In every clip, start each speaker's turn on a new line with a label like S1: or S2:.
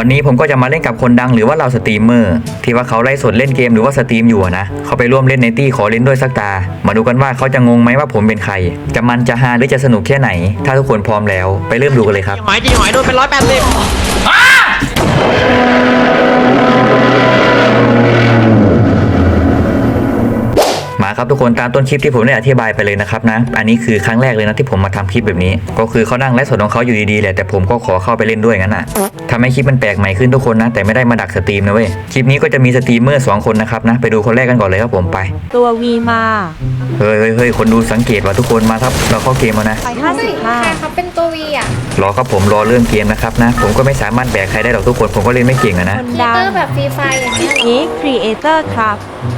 S1: วันนี้ผมก็จะมาเล่นกับคนดังหรือว่าเราสตรีมเมอร์ที่ว่าเขาไล่สดเล่นเกมหรือว่าสตรีมอยู่นะเขาไปร่วมเล่นในตี้ขอเล่นด้วยสักตา มาดูกันว่าเขาจะงงไหมว่าผมเป็นใคร จะมันจะฮาหรือจะสนุกแค่ไหน ถ้าทุกคนพร้อมแล้ว ไปเริ่มดูกันเลยครับ
S2: หอยจีหอยโดนเป็นร้อยแปดสิบ
S1: มาครับทุกคนตามต้นคลิปที่ผมได้อธิบายไปเลยนะครับนะ อันนี้คือครั้งแรกเลยนะที่ผมมาทำคลิปแบบนี้ ก็คือเขานั่งไลฟ์สดของเขาอยู่ดีๆแหละแต่ผมก็ขอเข้าไปเล่นด้วยงั้นอะทำให้คลิปมันแปลกใหม่ขึ้นทุกคนนะ แต่ไม่ได้มาดักสตรีมนะเว้ยคลิปนี้ก็จะมีสตรีมเมอร์สองคนนะครับนะไปดูคนแรกกันก่อนเลยครับผมไป
S3: ตัววีมา
S1: เฮ้ยเฮ้ยเฮ้ยคนดูสังเกตว่าทุกคนมาครับเราเข้าเกมแล้วนะ
S3: ไป
S4: เฮ้ยใคร
S3: 55
S4: เขาเป็นตัววีอะ
S1: รอครับผมรอเริ่มเกมนะครับนะ ผมก็ไม่สามารถแบกใครได้หรอกทุกคนผมก็เล่นไม่เก่งอะนะ
S3: คน
S4: คี
S3: ดั
S4: เตองร์แบบฟรีไฟอย่างเงี้ยเหรอ
S3: นี้ครีเอเตอร์ครับ
S4: อ๋อ
S3: ที่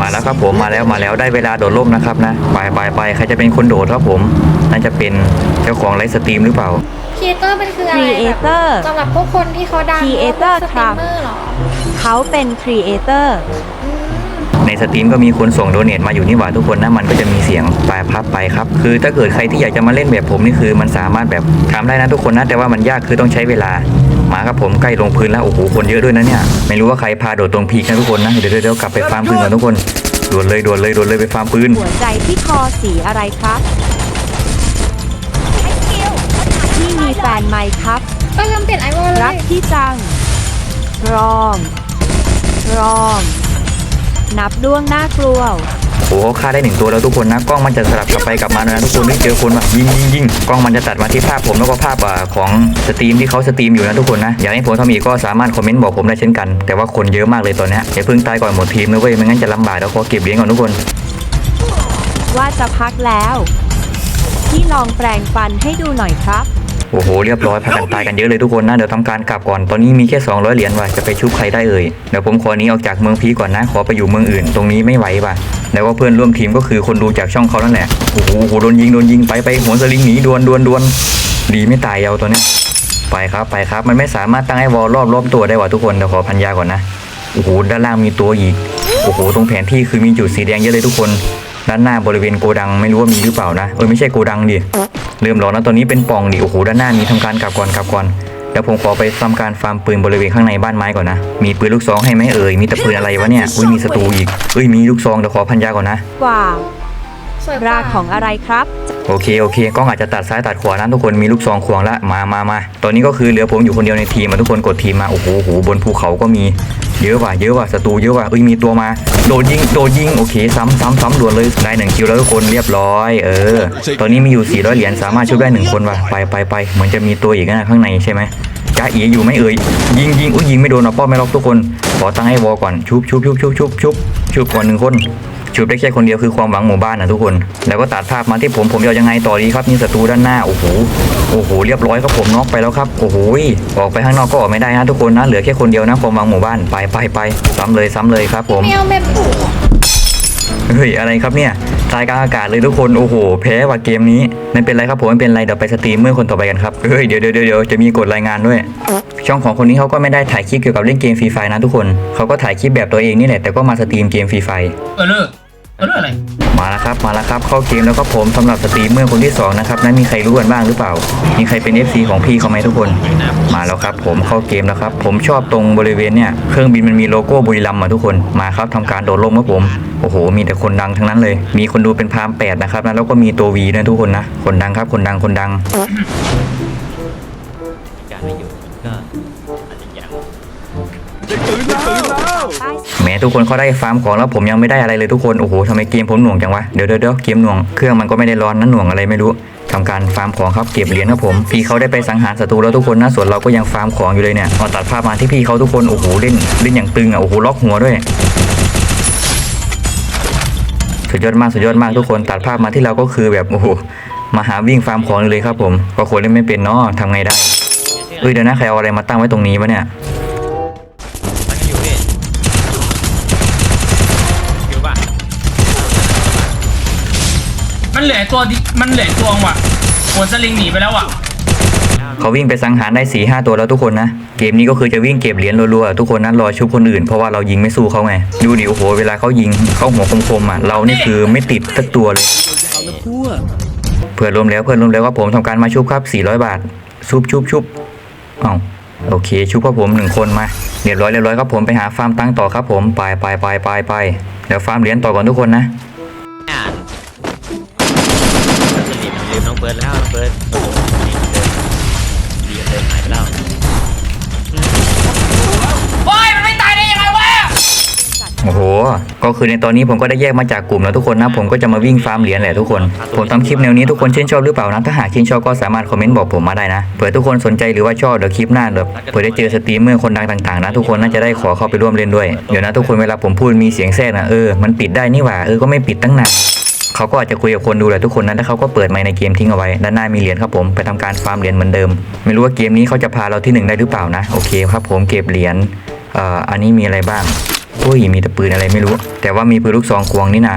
S1: มาแล้วครับผมมาแล้วมาแล้วได้เวลาโดดร่มนะครับนะไปไปไปใครจะเป็นคนโดดครับผมน่าจะเป็นเจ้าของไลฟ์สตรีมหรือเปล่า
S4: คีเตอร์เป็นคือ
S3: ค
S4: อะไร
S3: รีเอ
S4: แบบ
S3: เตอร์
S4: สำหรับพวกคนที่เขาดัง
S3: Creator
S4: พวกสต
S3: ครั
S4: รี
S3: บ
S4: มเมอร์เหรอ
S3: เขาเป็นครีเอเตอร์
S4: อืม
S1: ในสตรีมก็มีคนส่งโดเนทมาอยู่นี่หว่าทุกคนนะมันก็จะมีเสียงปลายพับไปครับคือถ้าเกิดใครที่อยากจะมาเล่นแบบผมนี่คือ มันสามารถแบบทำได้นะทุกคนนะแต่ว่ามันยากคือต้องใช้เวลา มาครับผมใกล้ลงพื้นแล้วโอ้โหคนเยอะด้วยนะเนี่ยไม่รู้ว่าใครพาโดดตรงพีกนะทุกคนนะเดี๋ยวเดี๋ยวเดี๋ยวกลับไปฟาร์มปืนก่อนทุกคนด่วนเลยด่วนเลยด่วนเลยไปฟาร์มปืน
S3: หัวใจที่คอสีอะไรครับที่มีแฟนไหมครับ
S4: ก็ลืมเปลี่ยนไอวอลเล
S3: รัก
S4: ย
S3: ที่จังรองรองนับด้วงน่ากลัว
S1: โอ้โหฆ่าได้หนึ่งตัวแล้วทุกคนนะกล้องมันจะสลับกลับไปกลับมานะทุกคนนี่เจอคนว่ะยิงยิงยิงกล้องมันจะตัดมาที่ภาพผมแล้วก็ภาพอะของสตรีมที่เขาสตรีมอยู่นะทุกคนนะอยากให้ผมทำอีกก็สามารถคอมเมนต์บอกผมได้เช่นกัน แต่ว่าคนเยอะมากเลยตอนเนี้ยอย่าเพิ่งตายก่อนหมดทีมนะเว้ยไม่งั้นจะลำบากแล้วขอเก็บเหรียญก่อนทุกคน
S3: ว่าจะพักแล้วที่ลองแปลงฟันให้ดูหน่อยครับ
S1: โอ้โหเรียบร้อยพากันตายกันเยอะเลยทุกคนนะเดี๋ยวทำการกลับก่อนตอนนี้มีแค่ 200 เหรียญว่ะจะไปชุบใครได้เอ่ยเดี๋ยวผมขอหนี้ออกจากเมืองพีก่อนนะ ขอไปอยู่เมืองอื่น ตรงนี้ไม่ไหวว่ะ แล้วก็เพื่อนร่วมทีมก็คือคนดูจากช่องเขานั่นแหละโอ้โหโดนยิงโดนยิงไปไปหัวสลิงหนีดวนดวนดวนดีไม่ตายเอาตัวเนี้ยไปครับไปครับ มันไม่สามารถตั้งให้วอลรอบรอบตัวได้ว่ะทุกคนเดี๋ยวขอพันยาก่อนนะโอ้โหด้านล่างมีตัวอีกโอ้โหตรงแผนที่คือมีจุดสีแดงเยอะเลยทุกคน ด้านหน้าบริเวณโกดังไม่รู้ว่ามีหรือเปล่านะเออไม่ใช่โกดังดิเริ่มร้อนแล้วตอนนี้เป็นป่องดิโอ้โหด้านหน้ามีทำการกลับก่อนกลับก่อน แล้วผมขอไปทำการฟาร์มปืนบริเวณข้างในบ้านไม้ก่อนนะ มีปืนลูกซองให้ไหมเอ่ย มีแต่ปืนอะไรวะเนี่ย อุ้ยมีศัตรูอีกเอ้ยมีลูกซองเดี๋ยวขอพันยาก่อนนะ
S3: กว่า
S4: สวยก
S3: รา
S4: ว่า
S3: ของอะไรครับ
S1: โอเคโอเคกล้องอาจจะตัดซ้ายตัดขวานะทุกคนมีลูกซองควงละมามามาตอนนี้ก็คือเหลือผมอยู่คนเดียวในทีมมาทุกคนกดทีมมาโอ้โหโหบนภูเขาก็มีเยอะว่ะเยอะว่ะศัตรูเยอะว่ะเอ้ยมีตัวมาโดดยิงโดดยิงโอเคซ้ำซ้ำซ้ำด่วนเลยได้หนึ่งคิวแล้วทุกคนเรียบร้อย เออ ตอนนี้มีอยู่400เหรียญสามารถช่วยได้หนึ่งคนว่ะไปไปไปเหมือนจะมีตัวอีกนะข้างในใช่ไหมจ้าเอ๋อยู่ไหมเอ่ยยิงยิงอุ้ยยิงไม่โดนเอาป้อมไม่ล็อกทุกคนขอตั้งให้วอก่อนชุบชุบชุบชุบชุบชุบชุบก่อนหนึ่งคน ชุบได้แค่คนเดียวคือความหวังหมู่บ้านนะทุกคน แล้วก็ตัดภาพมาที่ผมผมจะเอายังไงต่อดีครับนี่ศัตรูด้านหน้าโอ้โหโอ้โหเรียบร้อยครับผมน็อกไปแล้วครับโอ้โหออกไปข้างนอกก็ออกไม่ได้นะทุกคนนะเหลือแค่คนเดียวนะความหวังหมู่บ้านไปไปไปซ้ำเลยซ้ำเลยครับผม
S4: แมวแบบผู
S1: เฮ้ยอะไรครับเนี่ยตายกลางอากาศเลยทุกคนโอ้โหแพ้ว่ะเกมนี้ไม่เป็นไรครับผมไม่เป็นไรเดี๋ยวไปสตรีมเมื่อคนต่อไปกันครับเฮ้ยเดี๋ยวเดี๋ยวเดี๋ยวจะมีกดรายงานด้วย ช่องของคนนี้เขาก็ไม่ได้ถ่ายคลิปเกี่ยวกับเล่นเกมฟรีไฟนะทุกคนเขาก็ถ่ายคลิปแบบตัวเองนี่แหละแต่ก็มาสตรีมเกมฟรีไฟ
S2: เออ เร์เออเลอะไร
S1: มาแล้วครับมาแล้วครับเข้าเกมแล้วก็ผมสำหรับสตรีมเมอร์คนที่สองนะครับนั้นมีใครรู้กันบ้างหรือเปล่า มีใครเป็น FC ของพี่เขาไหมทุกคน มาแล้วครับ ผมเข้าเกมแล้วครับ ผมชอบตรงบริเวณเนี่ยเครื่องบินมันมีโลโก้บุรีรัมย์มาทุกคนมาครับทำการโดดร่มครับผมโอ้โห มีแต่คนดังทั้งนั้นเลย มีคนดูเป็นพามแปดนะครับนะแล้วก็มีตัววีนะทุกคนนะคนดังครับคนดังคนดัง แม้ทุกคนเขาได้ฟาร์มของแล้วผมยังไม่ได้อะไรเลยทุกคนโอ้โหทำไมเกมผมหน่วงจังวะเดี๋ยวเดี๋ยวเกมหน่วงเครื่องมันก็ไม่ได้ร้อนนั่นหน่วงอะไรไม่รู้ทำการฟาร์มของครับเก็บเหรียญครับผมพี่เขาได้ไปสังหารศัตรูแล้วทุกคนนะส่วนเราก็ยังฟาร์มของอยู่เลยเนี่ยเอาตัดภาพมาที่พี่เขาทุกคนโอ้โหเล่นเล่นอย่างตึงอะโอ้โหล็อกหัวด้วยสุดยอดมากสุดยอดมากทุกคนตัดภาพมาที่เราก็คือแบบโอ้โหมาหาวิ่งฟาร์มของเลยครับผมก็คนเล่นไม่เป็นเนาะทำไงได้เอ้ยเดี๋ยวนะใครเอาอะไรมาตั้งไว้ตรงนี้วะเนี่ย
S2: เหลือตัวดิมันเหลือตัวว่ะหัวสลิงหนีไปแล้วอะ
S1: เขาวิ่งไปสังหารได้สี่ห้าตัวแล้วทุกคนนะ เกมนี้ก็คือจะวิ่งเก็บเหรียญรัวๆ ทุกคนนั้นรอชุบคนอื่นเพราะว่าเรายิงไม่สู้เขาไง ดูดิโอ้โหเวลาเขายิงเข้าหัวคมๆอะเรานี่คือไม่ติดสักตัวเลย เพื่อนรวมแล้วเพื่อนรวมแล้วว่าผมทำการมาชุบครับ400บาทชุบชุบชุบเอ้าโอเคชุบครับผมหนึ่งคนมาเรียบร้อยเรียบร้อยครับผมไปหาฟาร์มตั้งต่อครับผมไปไปไปไปไปเดี๋ยวฟาร์มเหรียญต่อก่อนทุกคนนะ ก็คือในตอนนี้ผมก็ได้แยกมาจากกลุ่มแล้วทุกคนนะผมก็จะมาวิ่งฟาร์มเหรียญแหละทุกคน ผมทำคลิปแนวนี้ทุกคนชื่นชอบหรือเปล่านะถ้าหากชื่นชอบก็สามารถคอมเมนต์บอกผมมาได้นะเผื่อทุกคนสนใจหรือว่าชอบเดี๋ยวคลิปหน้าเดี๋ยวเผื่อได้เจอสตรีมเมอร์คนดังต่างๆนะทุกคนน่าจะได้ขอเข้าไปร่วมเล่นด้วยเดี๋ยวนะทุกคนเวลาผมพูดมีเสียงแทรกนะเออมันปิดได้นี่หว่าเออก็ไม่ปิดตั้งนานเขาก็อาจจะคุยกับคนดูแหละทุกคนนะถ้าเขาก็เปิดไมค์ในเกมทิ้งเอาไว้ ด้านหน้ามีเหรียญครับผม ไปทำการฟาร์มเหรียญเหมือนเดิม ไม่รู้ว่าเกมนี้เขาจะพาเราที่หนึ่งได้หรือเปล่านะ โอเคครับผมเก็บเหรียญอออันนี้มีอะไรบ้าง อุ้ยมีแต่ปืนอะไรไม่รู้ แต่ว่ามีปืนลูกซองควงนี่นา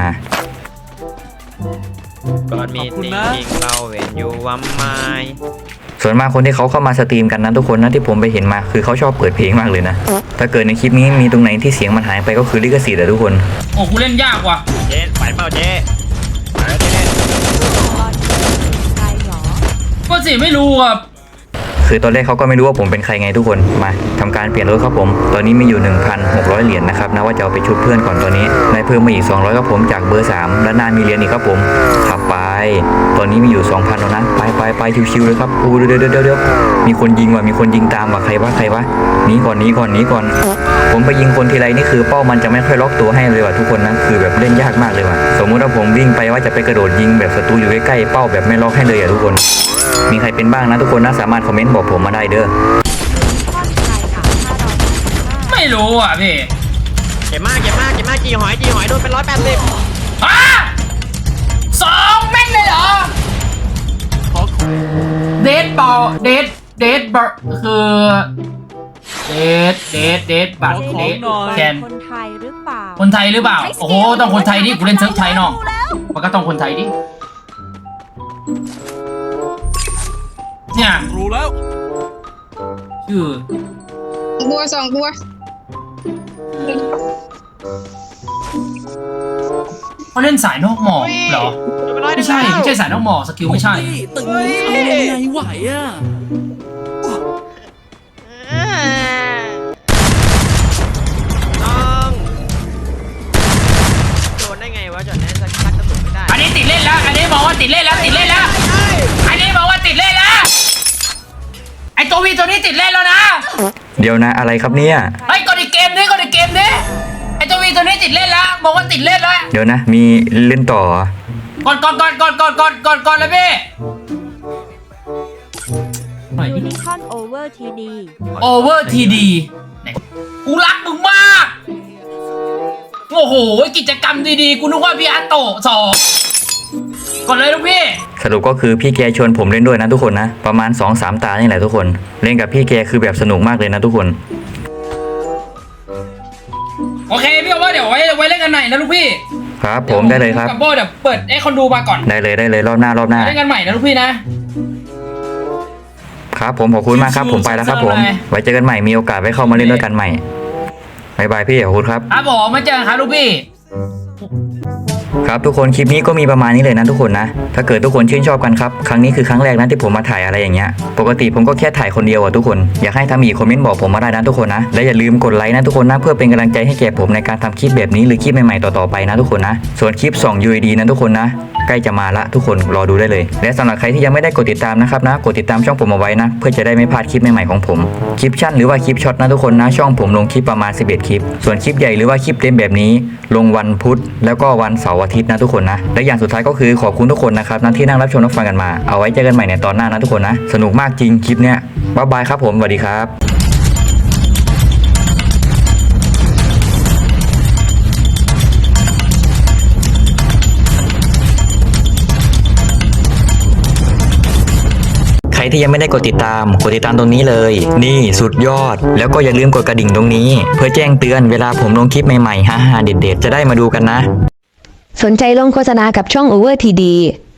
S5: ก่อนมีติงติงเราเวนอยู่วัมไม้
S1: ส่วนมากคนที่เขาเข้ามาสตรีมกันนะทุกคนนะที่ผมไปเห็นมาคือเขาชอบเปิดเพลงมากเลยนะ ถ้าเกิดในคลิปนี้มีตรงไหนที่เสียงมันหายไปก็คือลิขสิทธิ์อะทุกคน
S2: โอ้กูเล่นยากว่ะ
S5: เจ๊ไปเปล่าเจ๊ไปแล้วเจ๊
S3: ตอนนี้ใครหรอ
S2: ก็สิไม่รู้อะ
S1: คือตอนแรกเขาก็ไม่รู้ว่าผมเป็นใครไงทุกคนมาทำการเปลี่ยนรถครับผม ตอนนี้มีอยู่ 1,600 เหรียญนะครับนะว่าจะเอาไปชุบเพื่อนก่อนตอนนี้ได้เพิ่มมาอีก 200ครับผมจากเบอร์ 3 แล้วหน้ามีเหรียญอีกครับผมขับไป ตอนนี้มีอยู่ 2,000แล้วนะไปไปไปชิวๆเลยครับอู้เดี๋ยวเดี๋ยวเดี๋ยวเดียวมีคนยิงว่ะมีคนยิงตามว่ะใครวะใครวะหนีก่อนหนีก่อนหนีก่อน ผมไปยิงคนทีไรนี่คือเป้ามันจะไม่ค่อยล็อกตัวให้เลยว่ะทุกคนนะคือแบบเล่นยากมากเลยว่ะสมมุติว่าผมวิ่งไปว่าจะไปกระโดดยิงแบบศัตรูอยู่ใกล้ๆเป้าแบบไม่ล็อกให้เลยอะทุกคน มีใครเป็นบ้างนะทุกคนนะสามารถคอมเมนต์บอกผมมาได้เด้อ
S3: ท่อนใครอะถ้าเรา
S2: ไม่รู้อะพี่
S5: เจ็บมากเจ็บมากเจ็บมากจีหอยจีหอยโดนเป็นร้อยแปดสิบ
S2: ฮะสองแม่งเลยเหรอเดทบอลเดทเดทบอลคือเดทเดทเดทบัตรเดทแกน
S3: คนไทยหรือเปล่า
S2: คนไทยหรือเปล่าโอ้โหต้องคนไทยดิกูเล่นเซิร์ฟไทยเนาะมันก็ต้องคนไทยดิ เนี่ย
S6: รู้แล้ว
S2: ชื่อ
S7: บัวสองบัว
S2: เขาเล่นสายนอกหมอกเหรอ
S5: โดนเป็นร้อย
S2: ไม่ใช่ไม่ใช่สายนอกหมอกสกิลไม่ใช่
S6: ตึงเอายังไงไหวอะ
S2: เดี๋
S1: ยวนะอะไรครับเนี่ย
S2: ไอ้ยกดอีกเกมนี้กดอีกเกมนี้ไอตัววีตัวนี้ติดเล่นแล้วบอกว่าติดเล่นแล้ว
S1: เดี๋ยวนะ มีเล่นต่อ
S2: กดกดกดกดกดกดกดกดเลยพี่หน่อยดิ
S3: นิคอนโอเวอร์ทีดี
S2: โอเวอร์ทีดีกูรักมึงมาก โอ้โห กิจกรรมดีๆ กูนึกว่าพี่อาโตะสองกดเลยลูกพี่
S1: สรุปก็คือพี่แกชวนผมเล่นด้วยนะทุกคนนะ ประมาณ 2-3 ตานี่แหละทุกคน เล่นกับพี่แกคือแบบสนุกมากเลยนะทุกคน
S2: โอเคพี่เอาว่าเดี๋ยวไว้ไว้เล่นกันใหม่นะลูกพี่
S1: ครับผมได้เลยครับ
S2: กับโบเดี๋ยวเปิดให้คนดูมาก่อน
S1: ได้เลยได้เลยรอบหน้ารอบหน้า
S2: เล่นกันใหม่นะลูกพี่นะ
S1: ครับผมขอบคุณมากครับ ผมไปแล้วครับผม
S2: สู้ๆเลย
S1: ไว้เจอกันใหม่มีโอกาสไว้เข้ามาเล่นด้วยกันใหม่บายบายพี่ขอบคุณครับ
S2: ครับผมมาเจอกันครับลูกพี่
S1: ครับทุกคนคลิปนี้ก็มีประมาณนี้เลยนะทุกคนนะ ถ้าเกิดทุกคนชื่นชอบกันครับครั้งนี้คือครั้งแรกนะที่ผมมาถ่ายอะไรอย่างเงี้ยปกติผมก็แค่ถ่ายคนเดียวอะทุกคนอยากให้ทำอีกคอมเมนต์บอกผมมาได้นะทุกคนนะและอย่าลืมกดไลค์นะทุกคนนะเพื่อเป็นกำลังใจให้แก่ผมในการทำคลิปแบบนี้หรือคลิปใหม่ๆต่อๆไปนะทุกคนนะส่วนคลิป2 UAD นะทุกคนนะ ใกล้จะมาละทุกคนรอดูได้เลย และสำหรับใครที่ยังไม่ได้กดติดตามนะครับนะกดติดตามช่องผมเอาไว้นะเพื่อจะได้ไม่พลาดคลิปใหม่ๆของผมคลิปชั่นหรือว่าคลิปช็อตนะทุกคนนะช่องผมลงคลิปประมาณ 11 คลิป ส่วนคลิปใหญ่หรือว่าคลิปเต็มแบบนี้ ลงวันพุธแล้วก็วันเสาร์อาทิตย์นะทุกคนนะและอย่างสุดท้ายก็คือขอบคุณทุกคนนะครับนะที่นั่งรับชมรับฟังกันมาเอาไว้เจอกันใหม่ในตอนหน้านะทุกคนนะสนุกมากจริงคลิปเนี้ยบ๊ายบายครับผมสวัสดีครับ ใครที่ยังไม่ได้กดติดตาม กดติดตามตรงนี้เลย นี่สุดยอด แล้วก็อย่าลืมกดกระดิ่งตรงนี้ เพื่อแจ้งเตือนเวลาผมลงคลิปใหม่ๆฮ่าๆเด็ดๆ จะได้มาดูกันนะ
S8: สนใจลงโฆษณากับช่อง Over TD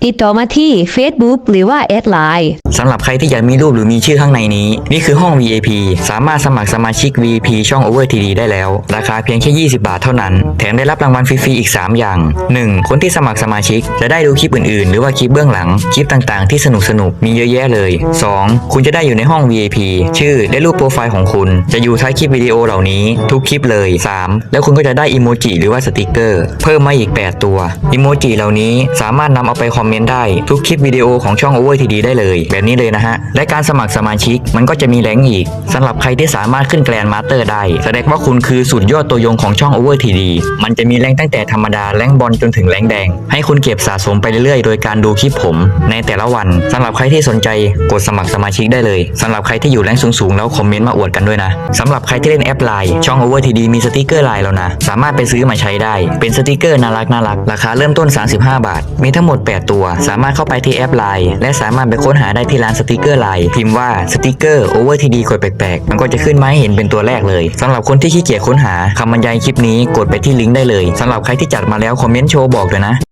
S8: ติดต่อมาที่ Facebook หรือว่าแอดไลน์
S1: สำหรับใครที่อยากมีรูปหรือมีชื่อข้างในนี้ นี่คือห้อง VIP สามารถสมัครสมาชิก VIP ช่อง Over TD ได้แล้ว ราคาเพียงแค่ 20 บาทเท่านั้น แถมได้รับรางวัลฟรีๆอีก 3 อย่าง 1. คนที่สมัครสมาชิก จะได้ดูคลิปอื่นๆ หรือว่าคลิปเบื้องหลัง คลิปต่างๆ ที่สนุกๆมีเยอะแยะเลย 2. คุณจะได้อยู่ในห้อง VIP ชื่อและรูปโปรไฟล์ของคุณ จะอยู่ท้ายคลิปวิดีโอเหล่านี้ ทุกคลิปเลย 3. แล้วคุณก็จะได้อิโมจิหรือว่าสติกเกอร์ เพิ่มมาอีก 8 ตัวอิโมจิเหล่านี้สามารถนำเอาไปคอมเมนต์ได้ทุกคลิปวิดีโอของช่อง Over TD ได้เลย แบบนี้เลยนะฮะ และการสมัครสมาชิกมันก็จะมีแรงอีกสำหรับใครที่สามารถขึ้นแกรนมาสเตอร์ได้ แสดงว่าคุณคือสุดยอดตัวยงของช่อง Over TD มันจะมีแรงตั้งแต่ธรรมดาแรงบอลจนถึงแรงแดง ให้คุณเก็บสะสมไปเรื่อยๆ โดยการดูคลิปผม ในแต่ละวันสำหรับใครที่สนใจกดสมัครสมาชิกได้เลยสำหรับใครที่อยู่แรงสูงๆแล้วคอมเมนต์มาอวดกันด้วยนะสำหรับใครที่เล่นแอปไลน์ช่อง Over TD มีสติกเกอร์ไลน์แล้วนะสามารถไปซื้อมาใช้ได้ เป็นสติกเกอร์น่ารักน่ารักราคาเริ่มต้น 35 บาท มีทั้งหมด 8 ตัวสามารถเข้าไปที่แอปไลน์และสามารถไปค้นหาได้ที่ร้านสติกเกอร์ไลน์พิมพ์ว่าสติกเกอร์โอเวอร์ทีดแปลกๆ มันก็จะขึ้นมาให้เห็นเป็นตัวแรกเลยสำหรับคนที่ขี้เกียจค้นหาคำบรรยายคลิปนี้กดไปที่ลิงก์ได้เลยสำหรับใครที่จัดมาแล้วคอมเมนต์โชว์บอกเลยนะ